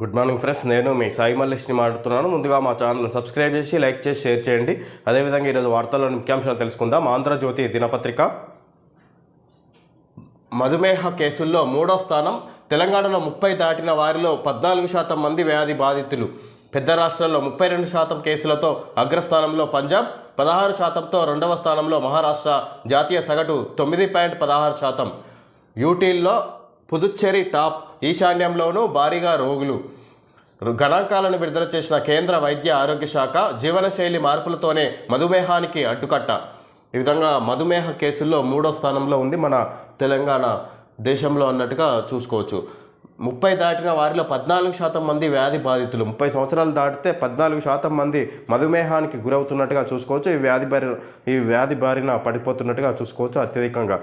Good morning friends నేను మీ సాయి మల్లేష్ని మాట్లాడుతున్నాను. ముందుగా మా ఛానల్ సబ్స్క్రైబ్ చేసి లైక్ చేసి షేర్ చేయండి. అదేవిధంగా ఈరోజు వార్తల్లోని ముఖ్యాంశాలు తెలుసుకుందాం. ఆంధ్రజ్యోతి దినపత్రిక. మధుమేహ కేసుల్లో మూడో స్థానం తెలంగాణలో ముప్పై దాటిన వారిలో పద్నాలుగు శాతం మంది వ్యాధి బాధితులు. పెద్ద రాష్ట్రాల్లో ముప్పై రెండు శాతం కేసులతో అగ్రస్థానంలో పంజాబ్ పదహారు శాతంతో రెండవ స్థానంలో మహారాష్ట్ర. జాతీయ సగటు తొమ్మిది పాయింట్ పదహారు శాతం. యూటీల్లో పుదుచ్చేరి టాప్ ఈశాన్యంలోనూ భారీగా రోగులు. గణాంకాలను విడుదల చేసిన కేంద్ర వైద్య ఆరోగ్య శాఖ జీవనశైలి మార్పులతోనే మధుమేహానికి అడ్డుకట్ట. ఈ విధంగా మధుమేహ కేసుల్లో మూడో స్థానంలో ఉంది మన తెలంగాణ దేశంలో అన్నట్టుగా చూసుకోవచ్చు. ముప్పై దాటిన వారిలో పద్నాలుగు శాతం మంది వ్యాధి బాధితులు. ముప్పై సంవత్సరాలు దాటితే పద్నాలుగు శాతం మంది మధుమేహానికి గురవుతున్నట్టుగా చూసుకోవచ్చు. ఈ వ్యాధి బారి ఈ వ్యాధి బారిన పడిపోతున్నట్టుగా చూసుకోవచ్చు అత్యధికంగా.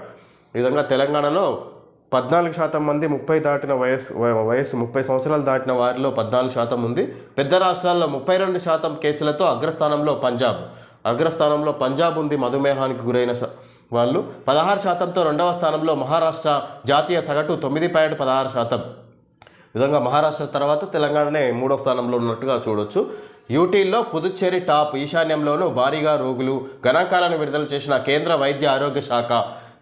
ఈ విధంగా తెలంగాణలో పద్నాలుగు శాతం మంది ముప్పై దాటిన వయసు వయసు ముప్పై సంవత్సరాలు దాటిన వారిలో పద్నాలుగు శాతం ఉంది. పెద్ద రాష్ట్రాల్లో ముప్పై రెండు శాతం కేసులతో అగ్రస్థానంలో పంజాబ్. అగ్రస్థానంలో పంజాబ్ ఉంది మధుమేహానికి గురైన వాళ్ళు. పదహారు శాతంతో రెండవ స్థానంలో మహారాష్ట్ర జాతీయ సగటు తొమ్మిది పాయింట్ పదహారు శాతం. విధంగా మహారాష్ట్ర తర్వాత తెలంగాణనే మూడో స్థానంలో ఉన్నట్టుగా చూడొచ్చు. యూటీల్లో పుదుచ్చేరి టాప్ ఈశాన్యంలోనూ భారీగా రోగులు గణాంకాలను విడుదల చేసిన కేంద్ర వైద్య ఆరోగ్య శాఖ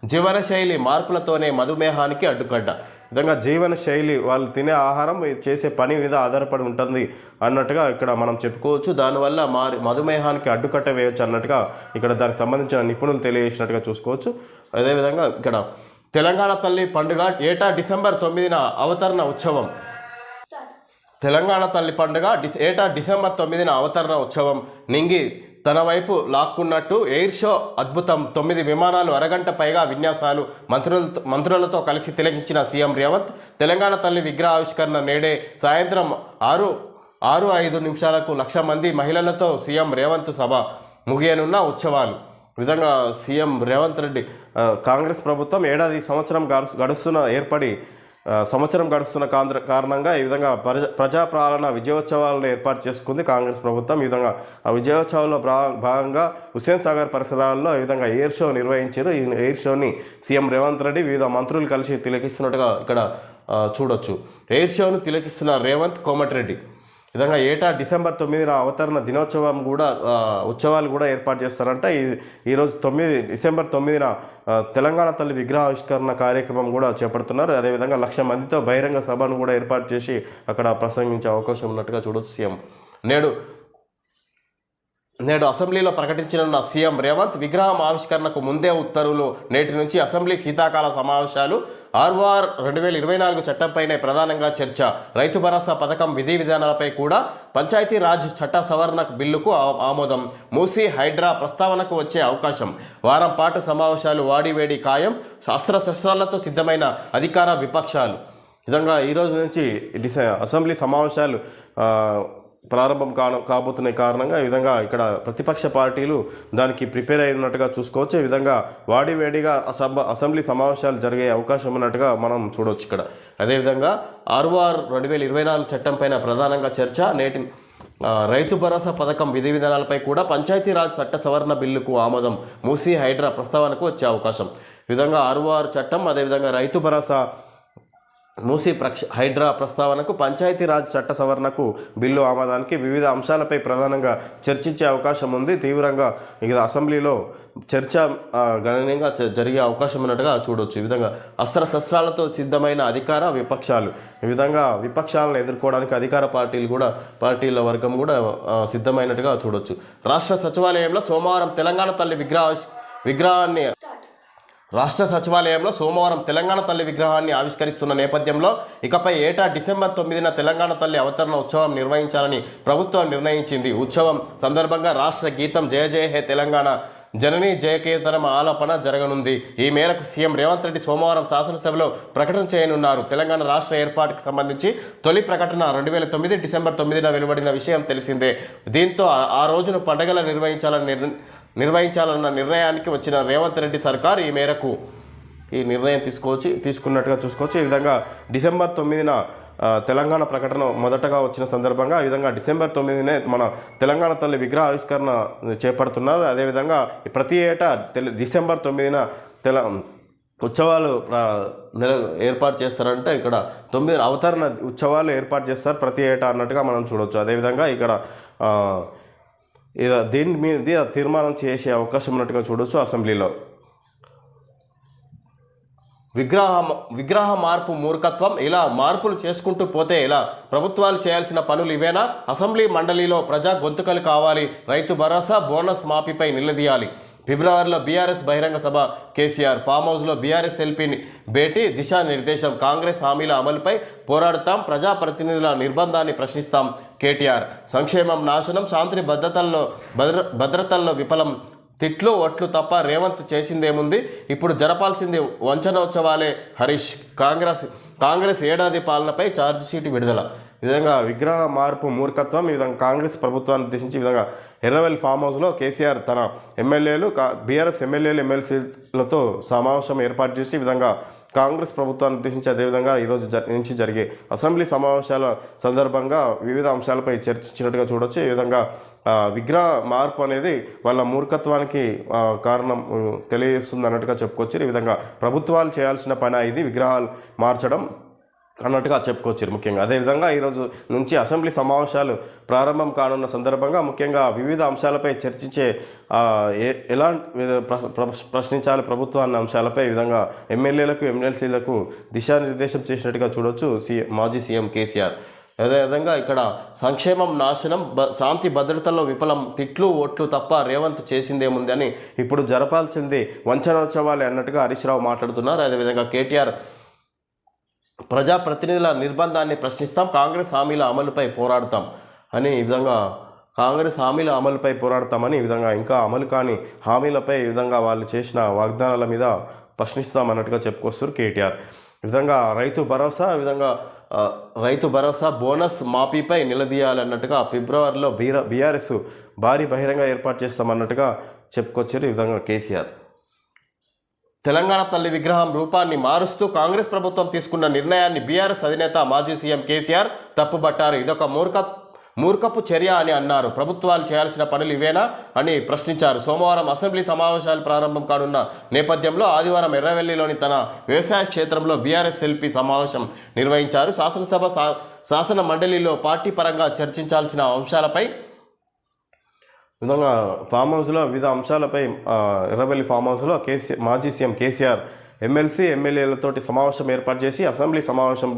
జీవనశైలి మార్పులతోనే మధుమేహానికి అడ్డుకట్ట ఈ విధంగా జీవన శైలి వాళ్ళు తినే ఆహారం చేసే పని మీద ఆధారపడి ఉంటుంది అన్నట్టుగా ఇక్కడ మనం చెప్పుకోవచ్చు. దానివల్ల మారి మధుమేహానికి అడ్డుకట్ట వేయవచ్చు అన్నట్టుగా ఇక్కడ దానికి సంబంధించిన నిపుణులు తెలియజేసినట్టుగా చూసుకోవచ్చు. అదేవిధంగా ఇక్కడ తెలంగాణ తల్లి పండుగ ఏటా డిసెంబర్ తొమ్మిదిన అవతరణ ఉత్సవం. తెలంగాణ తల్లి పండుగ డిస్ ఏటా డిసెంబర్ తొమ్మిదిన అవతరణ ఉత్సవం. నింగి తన వైపు లాక్కున్నట్టు ఎయిర్ షో అద్భుతం. తొమ్మిది విమానాలు అరగంట పైగా విన్యాసాలు మంత్రులతో మంత్రులతో కలిసి తిలకించిన సీఎం రేవంత్ తెలంగాణ తల్లి విగ్రహ ఆవిష్కరణ నేడే సాయంత్రం ఆరు ఆరు ఐదు నిమిషాలకు లక్ష మంది మహిళలతో సీఎం రేవంత్ సభ ముగియనున్న ఉత్సవాలు. విధంగా సీఎం రేవంత్ రెడ్డి కాంగ్రెస్ ప్రభుత్వం ఏడాది సంవత్సరం గడుస్తున్న ఏర్పడి సంవత్సరం గడుస్తున్న కాంద్ర కారణంగా ఈ విధంగా ప్రజ ప్రజాపాలన విజయోత్సవాలను ఏర్పాటు చేసుకుంది కాంగ్రెస్ ప్రభుత్వం. ఈ విధంగా ఆ విజయోత్సవాల్లో భా- భాగంగా హుస్సేన్ సాగర్ పరిసరాల్లో ఈ విధంగా ఎయిర్ షో నిర్వహించారు. ఈ ఎయిర్ షోని సీఎం రేవంత్ రెడ్డి వివిధ మంత్రులు కలిసి తిలకిస్తున్నట్టుగా ఇక్కడ చూడొచ్చు. ఎయిర్ షోను తిలకిస్తున్న రేవంత్ కోమటిరెడ్డి. విధంగా ఏటా డిసెంబర్ తొమ్మిదిన అవతరణ దినోత్సవం కూడా ఉత్సవాలు కూడా ఏర్పాటు చేస్తారంట. ఈ ఈరోజు తొమ్మిది డిసెంబర్ తొమ్మిదిన తెలంగాణ తల్లి విగ్రహావిష్కరణ కార్యక్రమం కూడా చేపడుతున్నారు. అదేవిధంగా లక్ష మందితో బహిరంగ సభను కూడా ఏర్పాటు చేసి అక్కడ ప్రసంగించే అవకాశం ఉన్నట్టుగా చూడొచ్చు సీఎం. నేడు నేడు అసెంబ్లీలో ప్రకటించనున్న సీఎం రేవంత్ విగ్రహం ఆవిష్కరణకు ముందే ఉత్తర్వులు. నేటి నుంచి అసెంబ్లీ శీతాకాల సమావేశాలు. ఆర్వార్ రెండు వేల ఇరవై నాలుగు చట్టంపైనే ప్రధానంగా చర్చ. రైతు భరోసా పథకం విధి విధానాలపై కూడా పంచాయతీ రాజ్ చట్ట సవరణ బిల్లుకు ఆమోదం. మూసీ హైడ్రా ప్రస్తావనకు వచ్చే అవకాశం. వారం పాటు సమావేశాలు వాడివేడి ఖాయం. శాస్త్రశస్త్రాలతో సిద్ధమైన అధికార విపక్షాలు. విధంగా ఈరోజు నుంచి డిస అసెంబ్లీ సమావేశాలు ప్రారంభం కా కాబోతున్న కారణంగా ఈ విధంగా ఇక్కడ ప్రతిపక్ష పార్టీలు దానికి ప్రిపేర్ అయినట్టుగా చూసుకోవచ్చు. ఈ విధంగా వాడివేడిగా అసెంబ అసెంబ్లీ సమావేశాలు జరిగే అవకాశం ఉన్నట్టుగా మనం చూడవచ్చు ఇక్కడ. అదేవిధంగా ఆర్ఓఆర్ రెండు వేల ఇరవై నాలుగు చట్టం పైన ప్రధానంగా చర్చ నేటి రైతు భరోసా పథకం విధి విధానాలపై కూడా పంచాయతీరాజ్ చట్ట సవరణ బిల్లుకు ఆమోదం మూసీ హైడ్రా ప్రస్తావనకు వచ్చే అవకాశం. విధంగా ఆర్ఓఆర్ చట్టం అదేవిధంగా రైతు భరోసా మూసీ ప్రక్ష హైడ్రా ప్రస్తావనకు పంచాయతీరాజ్ చట్ట సవరణకు బిల్లు ఆమోదానికి వివిధ అంశాలపై ప్రధానంగా చర్చించే అవకాశం ఉంది. తీవ్రంగా ఇది అసెంబ్లీలో చర్చ గణనీయంగా జ- జరిగే అవకాశం ఉన్నట్టుగా చూడవచ్చు ఈ విధంగా అస్త్ర శస్త్రాలతో సిద్ధమైన అధికార విపక్షాలు ఈ విధంగా విపక్షాలను ఎదుర్కోవడానికి అధికార పార్టీలు కూడా పార్టీల వర్గం కూడా సిద్ధమైనట్టుగా చూడొచ్చు. రాష్ట్ర సచివాలయంలో సోమవారం తెలంగాణ తల్లి విగ్రహ విగ్రహాన్ని రాష్ట్ర సచివాలయంలో సోమవారం తెలంగాణ తల్లి విగ్రహాన్ని ఆవిష్కరిస్తున్న నేపథ్యంలో ఇకపై ఏటా డిసెంబర్ తొమ్మిదిన తెలంగాణ తల్లి అవతరణ ఉత్సవం నిర్వహించాలని ప్రభుత్వం నిర్ణయించింది. ఉత్సవం సందర్భంగా రాష్ట్ర గీతం జయ జయ హే తెలంగాణ జననీ జయకేతనం ఆలాపన జరగనుంది. ఈ మేరకు సీఎం రేవంత్ రెడ్డి సోమవారం శాసనసభలో ప్రకటన చేయనున్నారు. తెలంగాణ రాష్ట్ర ఏర్పాటుకు సంబంధించి తొలి ప్రకటన రెండు వేల తొమ్మిది డిసెంబర్ తొమ్మిదిన వెలువడిన విషయం తెలిసిందే. దీంతో ఆ- రోజును పండగల నిర్వహించాలని నిర్వహించాలన్న నిర్ణయానికి వచ్చిన రేవంత్ రెడ్డి సర్కార్ ఈ మేరకు ఈ నిర్ణయం తీసుకోవచ్చు తీసుకున్నట్టుగా చూసుకోవచ్చు. ఈ విధంగా డిసెంబర్ తొమ్మిదిన తెలంగాణ ప్రకటన మొదటగా వచ్చిన సందర్భంగా ఈ విధంగా డిసెంబర్ తొమ్మిదినే మన తెలంగాణ తల్లి విగ్రహ ఆవిష్కరణ చేపడుతున్నారు. అదేవిధంగా ప్రతి ఏటా డిసెంబర్ తొమ్మిదిన తెల ఉత్సవాలు నెల ఏర్పాటు చేస్తారంటే ఇక్కడ తొమ్మిది అవతరణ ఉత్సవాలు ఏర్పాటు చేస్తారు ప్రతి ఏటా అన్నట్టుగా మనం చూడవచ్చు అదేవిధంగా ఇక్కడ దీని మీద తీర్మానం చేసే అవకాశం ఉన్నట్టుగా చూడొచ్చు అసెంబ్లీలో. విగ్రహ విగ్రహ మార్పు మూర్ఖత్వం ఇలా మార్పులు చేసుకుంటూ పోతే ఇలా ప్రభుత్వాలు చేయాల్సిన పనులు ఇవేనా? అసెంబ్లీ మండలిలో ప్రజా గొంతుకలు కావాలి రైతు భరోసా బోనస్ మాఫీపై నిలదీయాలి. ఫిబ్రవరిలో బీఆర్ఎస్ బహిరంగ సభ కేసీఆర్ ఫామ్ హౌస్లో బీఆర్ఎస్ ఎల్పీని భేటీ దిశానిర్దేశం. కాంగ్రెస్ హామీల అమలుపై పోరాడుతాం ప్రజాప్రతినిధుల నిర్బంధాన్ని ప్రశ్నిస్తాం. కేటీఆర్ సంక్షేమం నాశనం శాంతి భద్రతల్లో భద్ర భద్రతల్లో విఫలం తిట్లు ఒట్లు తప్ప రేవంత్ చేసిందేముంది? ఇప్పుడు జరపాల్సింది వంచనోత్సవాలే. హరీష్ కాంగ్రెస్ కాంగ్రెస్ ఏడాది పాలనపై ఛార్జ్షీట్ విడుదల. ఈ విధంగా విగ్రహ మార్పు మూర్ఖత్వం ఈ విధంగా కాంగ్రెస్ ప్రభుత్వాన్ని ఉద్దేశించి ఈ విధంగా ఎర్రవెల్ ఫామ్ హౌస్లో కేసీఆర్ తన ఎమ్మెల్యేలు కా బీఆర్ఎస్ ఎమ్మెల్యేలు ఎమ్మెల్సీలతో సమావేశం ఏర్పాటు చేసి ఈ విధంగా కాంగ్రెస్ ప్రభుత్వాన్ని ఉద్దేశించి అదేవిధంగా ఈరోజు నుంచి జరిగే అసెంబ్లీ సమావేశాల సందర్భంగా వివిధ అంశాలపై చర్చించినట్టుగా చూడొచ్చు. ఈ విధంగా విగ్రహ మార్పు అనేది వాళ్ళ మూర్ఖత్వానికి కారణం తెలియజేస్తుంది అన్నట్టుగా చెప్పుకోవచ్చు. ఈ విధంగా ప్రభుత్వాలు చేయాల్సిన పని ఇది. విగ్రహాలు మార్చడం అన్నట్టుగా చెప్పుకోవచ్చు ముఖ్యంగా. అదేవిధంగా ఈరోజు నుంచి అసెంబ్లీ సమావేశాలు ప్రారంభం కానున్న సందర్భంగా ముఖ్యంగా వివిధ అంశాలపై చర్చించే ఏ ఎలా ప్రశ్నించాలి ప్రభుత్వాన్ని అంశాలపై ఈ విధంగా ఎమ్మెల్యేలకు ఎమ్మెల్సీలకు దిశానిర్దేశం చేసినట్టుగా చూడొచ్చు సి మాజీ సీఎం కేసీఆర్. అదేవిధంగా ఇక్కడ సంక్షేమం నాశనం బ శాంతి భద్రతల్లో విఫలం తిట్లు ఓట్లు తప్ప రేవంత్ చేసిందేముంది అని ఇప్పుడు జరపాల్సింది వంచనోత్సవాలే అన్నట్టుగా హరీష్ రావు మాట్లాడుతున్నారు. అదేవిధంగా కేటీఆర్ ప్రజాప్రతినిధుల నిర్బంధాన్ని ప్రశ్నిస్తాం కాంగ్రెస్ హామీల అమలుపై పోరాడతాం అని ఈ విధంగా కాంగ్రెస్ హామీల అమలుపై పోరాడతామని ఈ విధంగా ఇంకా అమలు కాని హామీలపై ఈ విధంగా వాళ్ళు చేసిన వాగ్దానాల మీద ప్రశ్నిస్తాం అన్నట్టుగా చెప్పుకొస్తారు కేటీఆర్. ఈ విధంగా రైతు భరోసా ఈ విధంగా రైతు భరోసా బోనస్ మాఫీపై నిలదీయాలన్నట్టుగా ఫిబ్రవరిలో బీర బీఆర్ఎస్ భారీ బహిరంగ ఏర్పాటు చేస్తామన్నట్టుగా చెప్పుకొచ్చారు ఈ విధంగా కేసీఆర్. తెలంగాణ తల్లి విగ్రహం రూపాన్ని మారుస్తూ కాంగ్రెస్ ప్రభుత్వం తీసుకున్న నిర్ణయాన్ని బీఆర్ఎస్ అధినేత మాజీ సీఎం కేసీఆర్ తప్పుబట్టారు. ఇదొక మూర్ఖ మూర్ఖపు చర్య అని అన్నారు. ప్రభుత్వాలు చేయాల్సిన పనులు ఇవేనా అని ప్రశ్నించారు. సోమవారం అసెంబ్లీ సమావేశాలు ప్రారంభం కానున్న నేపథ్యంలో ఆదివారం ఎర్రవెల్లిలోని తన వ్యవసాయ క్షేత్రంలో బీఆర్ఎస్ ఎల్పీ సమావేశం నిర్వహించారు. శాసనసభ శా- శాసన మండలిలో పార్టీ పరంగా చర్చించాల్సిన అంశాలపై విధంగా ఫామ్ హౌస్లో వివిధ అంశాలపై ఆ, ఫామ్ హౌస్లో కేసీ మాజీ సీఎం కేసీఆర్ ఎమ్మెల్సీ ఎమ్మెల్యేలతోటి సమావేశం ఏర్పాటు చేసి అసెంబ్లీ సమావేశం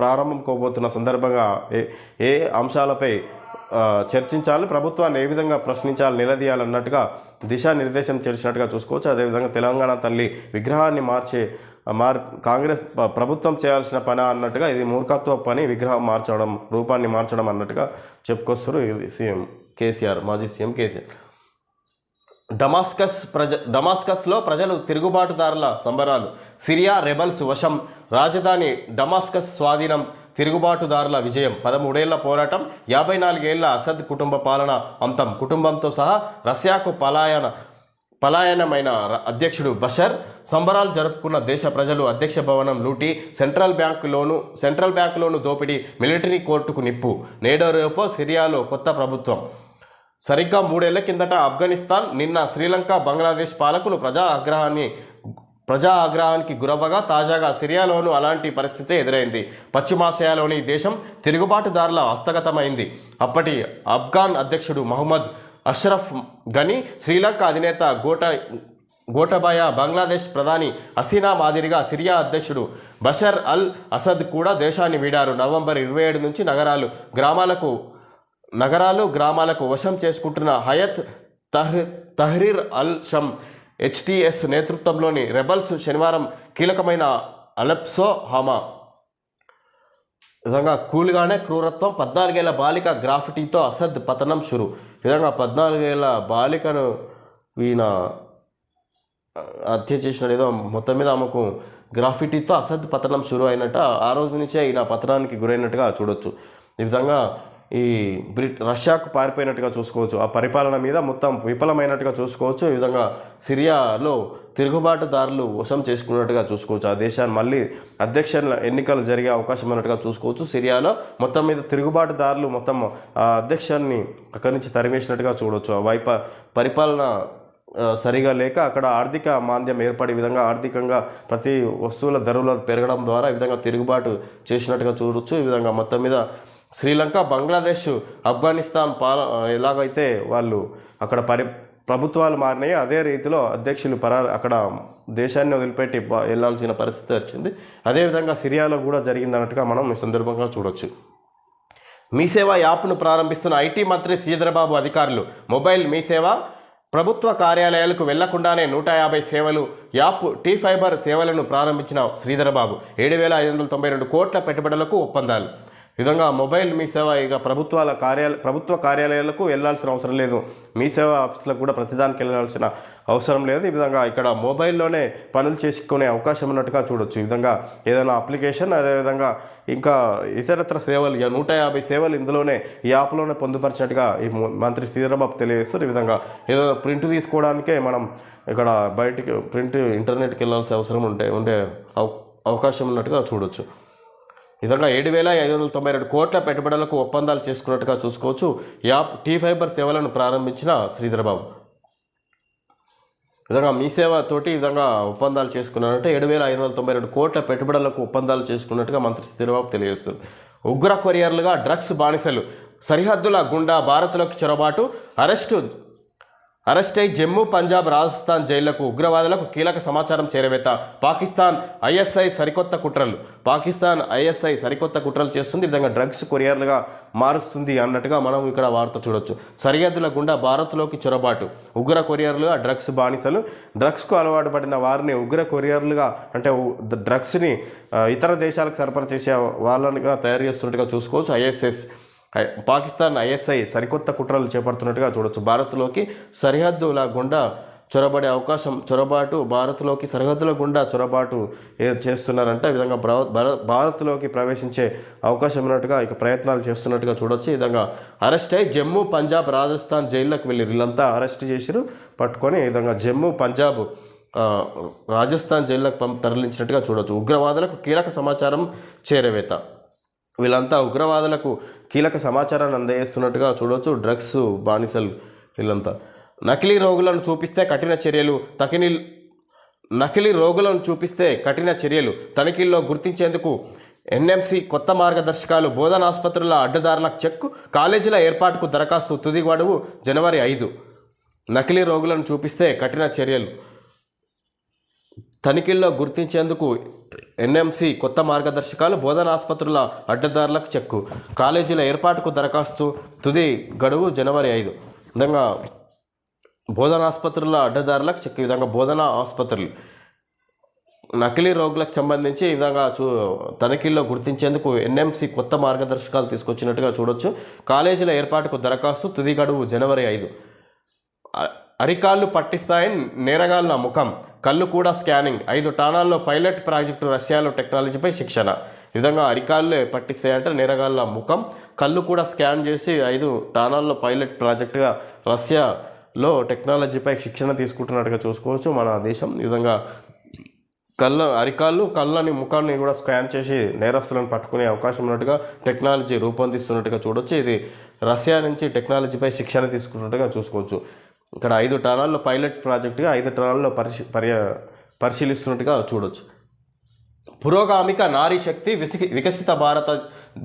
ప్రారంభం కాబోతున్న సందర్భంగా ఏ ఏ అంశాలపై చర్చించాలి ప్రభుత్వాన్ని ఏ విధంగా ప్రశ్నించాలి నిలదీయాలన్నట్టుగా దిశానిర్దేశం చేసినట్టుగా చూసుకోవచ్చు. అదేవిధంగా తెలంగాణ తల్లి విగ్రహాన్ని మార్చే మార్ కాంగ్రెస్ ప్రభుత్వం చేయాల్సిన పని అన్నట్టుగా ఇది మూర్ఖత్వ పని విగ్రహం మార్చడం రూపాన్ని మార్చడం అన్నట్టుగా చెప్పుకొస్తారు ఇది సీఎం కేసీఆర్ మాజీ సీఎం కేసీఆర్. డమాస్కస్ ప్రజ డమాస్కస్లో ప్రజలు తిరుగుబాటుదారుల సంబరాలు. సిరియా రెబల్స్ వశం. రాజధాని డమాస్కస్ స్వాధీనం తిరుగుబాటుదారుల విజయం. పదమూడేళ్ళ పోరాటం యాభై నాలుగేళ్ళ అసద్ కుటుంబ పాలన అంతం. కుటుంబంతో సహా రష్యాకు పలాయన పలాయనమైన అధ్యక్షుడు బషర్ సంబరాలు జరుపుకున్న దేశ ప్రజలు అధ్యక్ష భవనం లూటి సెంట్రల్ బ్యాంకులోను సెంట్రల్ బ్యాంకులోను దోపిడీ మిలిటరీ కోర్టుకు నిప్పు. నేడో రేపో సిరియాలో కొత్త ప్రభుత్వం. సరిగ్గా మూడేళ్ళ కిందట ఆఫ్ఘనిస్తాన్ నిన్న శ్రీలంక బంగ్లాదేశ్ పాలకులు ప్రజా ఆగ్రహాన్ని ప్రజా ఆగ్రహానికి గురవ్వగా తాజాగా సిరియాలోనూ అలాంటి పరిస్థితి ఎదురైంది. పశ్చిమాసియాలోని ఈ దేశం తిరుగుబాటుదారుల హస్తగతమైంది. అప్పటి ఆఫ్ఘాన్ అధ్యక్షుడు మహమ్మద్ అష్రఫ్ గని శ్రీలంక అధినేత గోట గోటబాయ బంగ్లాదేశ్ ప్రధాని హసీనా మాదిరిగా సిరియా అధ్యక్షుడు బషర్ అల్ అసద్ కూడా దేశాన్ని వీడారు. నవంబర్ ఇరవై ఏడు నుంచి నగరాలు గ్రామాలకు నగరాలు గ్రామాలకు వశం చేసుకుంటున్న Hayat Tah Tahrir al Sham H T S నేతృత్వంలోని రెబల్స్ శనివారం కీలకమైన అలెప్సో హామా. విధంగా కూల్గానే క్రూరత్వం పద్నాలుగేళ్ళ బాలిక గ్రాఫిటీతో అసద్ పతనం షురు. నిజంగా విధంగా పద్నాలుగేళ్ళ బాలికను ఈయన హత్య చేసిన ఏదో మొత్తం మీద ఆమెకు గ్రాఫిటీతో అసద్ పతనం షురు అయినట్టు. ఆ రోజు నుంచే ఈయన పతనానికి గురైనట్టుగా చూడొచ్చు. ఈ విధంగా ఈ బ్రిట్ రష్యాకు పారిపోయినట్టుగా చూసుకోవచ్చు. ఆ పరిపాలన మీద మొత్తం విఫలమైనట్టుగా చూసుకోవచ్చు. ఈ విధంగా సిరియాలో తిరుగుబాటుదారులు వశం చేసుకున్నట్టుగా చూసుకోవచ్చు. ఆ దేశాన్ని మళ్ళీ అధ్యక్ష ఎన్నికలు జరిగే అవకాశం ఉన్నట్టుగా చూసుకోవచ్చు. సిరియాలో మొత్తం మీద తిరుగుబాటుదారులు మొత్తం ఆ అధ్యక్షాన్ని అక్కడి నుంచి తరిమేసినట్టుగా చూడవచ్చు ఆ వైప పరిపాలన సరిగా లేక అక్కడ ఆర్థిక మాంద్యం ఏర్పడే విధంగా ఆర్థికంగా ప్రతి వస్తువుల ధరలు పెరగడం ద్వారా ఈ విధంగా తిరుగుబాటు చేసినట్టుగా చూడొచ్చు. ఈ విధంగా మొత్తం మీద శ్రీలంక బంగ్లాదేశ్ ఆఫ్ఘనిస్తాన్ పాల ఎలాగైతే వాళ్ళు అక్కడ పరి ప్రభుత్వాలు మారినాయి అదే రీతిలో అధ్యక్షులు పరా అక్కడ దేశాన్ని వదిలిపెట్టి వెళ్ళాల్సిన వెళ్ళాల్సిన పరిస్థితి వచ్చింది. అదేవిధంగా సిరియాలో కూడా జరిగిందన్నట్టుగా మనం ఈ సందర్భంగా చూడొచ్చు. మీ సేవ యాప్ను ప్రారంభిస్తున్న ఐటీ మంత్రి శ్రీధరబాబు అధికారులు మొబైల్ మీ సేవ ప్రభుత్వ కార్యాలయాలకు వెళ్ళకుండానే నూట యాభై సేవలు యాప్ టీ ఫైబర్ సేవలను ప్రారంభించిన శ్రీధరబాబు ఏడు వేల ఐదు వందల తొంభై రెండు కోట్ల పెట్టుబడులకు ఒప్పందాలు. విధంగా మొబైల్ మీ సేవ ఇక ప్రభుత్వాల కార్యాలయ ప్రభుత్వ కార్యాలయాలకు వెళ్ళాల్సిన అవసరం లేదు. మీ సేవ ఆఫీసులకు కూడా ప్రతిదానికి వెళ్ళాల్సిన అవసరం లేదు. ఈ విధంగా ఇక్కడ మొబైల్లోనే పనులు చేసుకునే అవకాశం ఉన్నట్టుగా చూడొచ్చు. ఈ విధంగా ఏదైనా అప్లికేషన్ అదేవిధంగా ఇంకా ఇతరత్ర సేవలు ఇక నూట యాభై సేవలు ఇందులోనే ఈ యాప్లోనే పొందుపరిచినట్టుగా ఈ మంత్రి శ్రీధరబాబు తెలియజేస్తారు. ఈ విధంగా ఏదో ప్రింట్ తీసుకోవడానికే మనం ఇక్కడ బయటికి ప్రింట్ ఇంటర్నెట్కి వెళ్ళాల్సిన అవసరం ఉంటే ఉండే అవ- అవకాశం ఉన్నట్టుగా చూడొచ్చు. విధంగా ఏడు వేల ఐదు వందల తొంభై రెండు కోట్ల పెట్టుబడులకు ఒప్పందాలు చేసుకున్నట్టుగా చూసుకోవచ్చు. యాప్ టీ ఫైబర్ సేవలను ప్రారంభించిన శ్రీధరబాబు. విధంగా మీ సేవ తోటి ఈ విధంగా ఒప్పందాలు చేసుకున్నారంటే ఏడు వేల ఐదు వందల తొంభై రెండు కోట్ల పెట్టుబడులకు ఒప్పందాలు చేసుకున్నట్టుగా మంత్రి శ్రీధరబాబు తెలియజేస్తారు. ఉగ్ర కొరియర్లుగా డ్రగ్స్ బానిసలు సరిహద్దుల గుండా భారత్లోకి చొరబాటు అరెస్టు అరెస్ట్ అయి జమ్మూ పంజాబ్ రాజస్థాన్ జైళ్ళకు ఉగ్రవాదులకు కీలక సమాచారం చేరవేత పాకిస్తాన్ ఐఎస్ఐ సరికొత్త కుట్రలు. పాకిస్తాన్ ఐఎస్ఐ సరికొత్త కుట్రలు చేస్తుంది. విధంగా డ్రగ్స్ కొరియర్లుగా మారుస్తుంది అన్నట్టుగా మనం ఇక్కడ వార్త చూడొచ్చు. సరిహద్దుల గుండా భారత్లోకి చొరబాటు. ఉగ్ర కొరియర్లుగా డ్రగ్స్ బానిసలు. డ్రగ్స్కు అలవాటు పడిన వారిని ఉగ్ర కొరియర్లుగా అంటే డ్రగ్స్ని ఇతర దేశాలకు సరఫరా చేసే వాళ్ళనిగా తయారు చేస్తున్నట్టుగా చూసుకోవచ్చు. ఐఎస్ఎస్ పాకిస్తాన్ ఐఎస్ఐ సరికొత్త కుట్రలు చేపడుతున్నట్టుగా చూడొచ్చు. భారత్లోకి సరిహద్దుల గుండా చొరబడే అవకాశం చొరబాటు భారత్లోకి సరిహద్దుల గుండా చొరబాటు చేస్తున్నారంటే ఈ విధంగా భారత్లోకి ప్రవేశించే అవకాశం ఉన్నట్టుగా ఇక ప్రయత్నాలు చేస్తున్నట్టుగా చూడొచ్చు. ఈ విధంగా అరెస్ట్ అయి జమ్మూ పంజాబ్ రాజస్థాన్ జైళ్ళకి వెళ్ళి వీళ్ళంతా అరెస్ట్ చేసిరు. పట్టుకొని ఈ విధంగా జమ్మూ పంజాబ్ రాజస్థాన్ జైళ్ళకు తరలించినట్టుగా చూడొచ్చు. ఉగ్రవాదులకు కీలక సమాచారం చేరవేత. వీళ్ళంతా ఉగ్రవాదులకు కీలక సమాచారాన్ని అందజేస్తున్నట్టుగా చూడవచ్చు డ్రగ్స్ బానిసలు వీళ్ళంతా. నకిలీ రోగులను చూపిస్తే కఠిన చర్యలు తకిని నకిలీ రోగులను చూపిస్తే కఠిన చర్యలు తనిఖీల్లో గుర్తించేందుకు ఎన్ఎంసి కొత్త మార్గదర్శకాలు బోధన ఆసుపత్రుల అడ్డదారులకు చెక్ కాలేజీల ఏర్పాటుకు దరఖాస్తు తుది గడువు జనవరి ఐదు. నకిలీ రోగులను చూపిస్తే కఠిన చర్యలు. తనిఖీల్లో గుర్తించేందుకు ఎన్ఎంసి కొత్త మార్గదర్శకాలు బోధన ఆసుపత్రుల అడ్డదారులకు చెక్కు. కాలేజీల ఏర్పాటుకు దరఖాస్తు తుది గడువు జనవరి ఐదు. విధంగా బోధన ఆసుపత్రుల అడ్డదారులకు చెక్కు. ఈ విధంగా బోధన ఆసుపత్రులు నకిలీ రోగులకు సంబంధించి ఈ విధంగా చూ తనిఖీల్లో గుర్తించేందుకు ఎన్ఎంసి కొత్త మార్గదర్శకాలు తీసుకొచ్చినట్టుగా చూడొచ్చు. కాలేజీల ఏర్పాటుకు దరఖాస్తు తుది గడువు జనవరి ఐదు. అరికాళ్ళు పట్టిస్తాయని నేరగాళ్ళ ముఖం కళ్ళు కూడా స్కానింగ్. ఐదు టానాల్లో పైలట్ ప్రాజెక్టు రష్యాలో టెక్నాలజీపై శిక్షణ. ఈ విధంగా అరికాళ్ళే పట్టిస్తాయంటే నేరగాళ్ళ ముఖం కళ్ళు కూడా స్కాన్ చేసి ఐదు టానాల్లో పైలట్ ప్రాజెక్టుగా రష్యాలో టెక్నాలజీపై శిక్షణ తీసుకుంటున్నట్టుగా చూసుకోవచ్చు మన దేశం. ఈ విధంగా కళ్ళ అరికాళ్ళు కళ్ళని ముఖాన్ని కూడా స్కాన్ చేసి నేరస్తులను పట్టుకునే అవకాశం ఉన్నట్టుగా టెక్నాలజీ రూపొందిస్తున్నట్టుగా చూడొచ్చు. ఇది రష్యా నుంచి టెక్నాలజీపై శిక్షణ తీసుకున్నట్టుగా చూసుకోవచ్చు. ఇక్కడ ఐదు టనాల్లో పైలట్ ప్రాజెక్టుగా ఐదు టనాల్లో పరిశీ పర్య పరిశీలిస్తున్నట్టుగా చూడొచ్చు. పురోగామిక నారీ శక్తి వికసిత భారత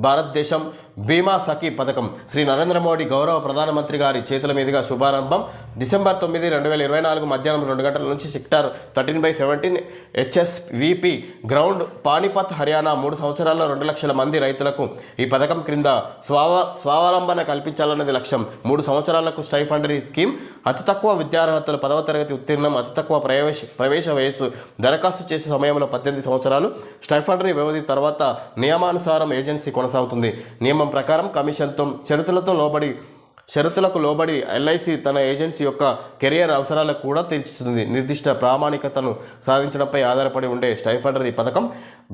భారతదేశం బీమా సఖీ పథకం. శ్రీ నరేంద్ర మోడీ గౌరవ ప్రధానమంత్రి గారి చేతుల మీదుగా శుభారంభం. డిసెంబర్ తొమ్మిది రెండు వేల ఇరవై నాలుగు మధ్యాహ్నం రెండు గంటల నుంచి sector thirteen by seventeen HSVP ground Panipat Haryana మూడు సంవత్సరాల్లో రెండు లక్షల మంది రైతులకు ఈ పథకం క్రింద స్వావ స్వావలంబన కల్పించాలన్నది లక్ష్యం. మూడు సంవత్సరాలకు స్టైఫండరీ స్కీమ్ అతి తక్కువ విద్యార్హతలు పదవ తరగతి ఉత్తీర్ణం అతి తక్కువ ప్రవేశ ప్రవేశ వయస్సు దరఖాస్తు చేసే సమయంలో పద్దెనిమిది సంవత్సరాలు స్టైఫండరీ వ్యవధి తర్వాత నియమానుసారం ఏజెన్సీ కొనసాగుతుంది. నియమం ప్రకారం కమిషన్తో షరతులతో లోబడి షరతులకు లోబడి ఎల్ఐసి తన ఏజెన్సీ యొక్క కెరియర్ అవసరాలకు కూడా తీర్చుతుంది నిర్దిష్ట ప్రామాణికతను సాధించడంపై ఆధారపడి ఉండే స్టైఫండరీ పథకం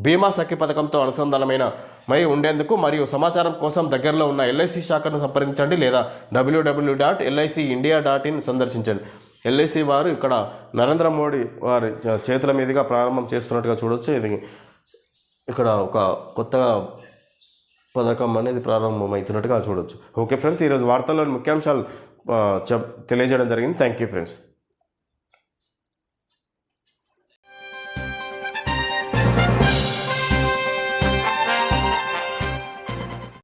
బీమా సఖి పథకంతో అనుసంధానమైన మై ఉండేందుకు మరియు సమాచారం కోసం దగ్గరలో ఉన్న ఎల్ఐసి శాఖను సంప్రదించండి లేదా WWW dot LIC India dot in సందర్శించండి. ఎల్ఐసి వారు ఇక్కడ నరేంద్ర మోడీ వారి చేతుల మీదుగా ప్రారంభం చేస్తున్నట్టుగా చూడొచ్చు. ఇది ఇక్కడ ఒక కొత్తగా పథకం అనేది ప్రారంభమవుతున్నట్టుగా చూడొచ్చు. ఓకే ఫ్రెండ్స్ ఈరోజు వార్తల్లోని ముఖ్యాంశాలు చెప్ తెలియజేయడం జరిగింది. Thank you friends.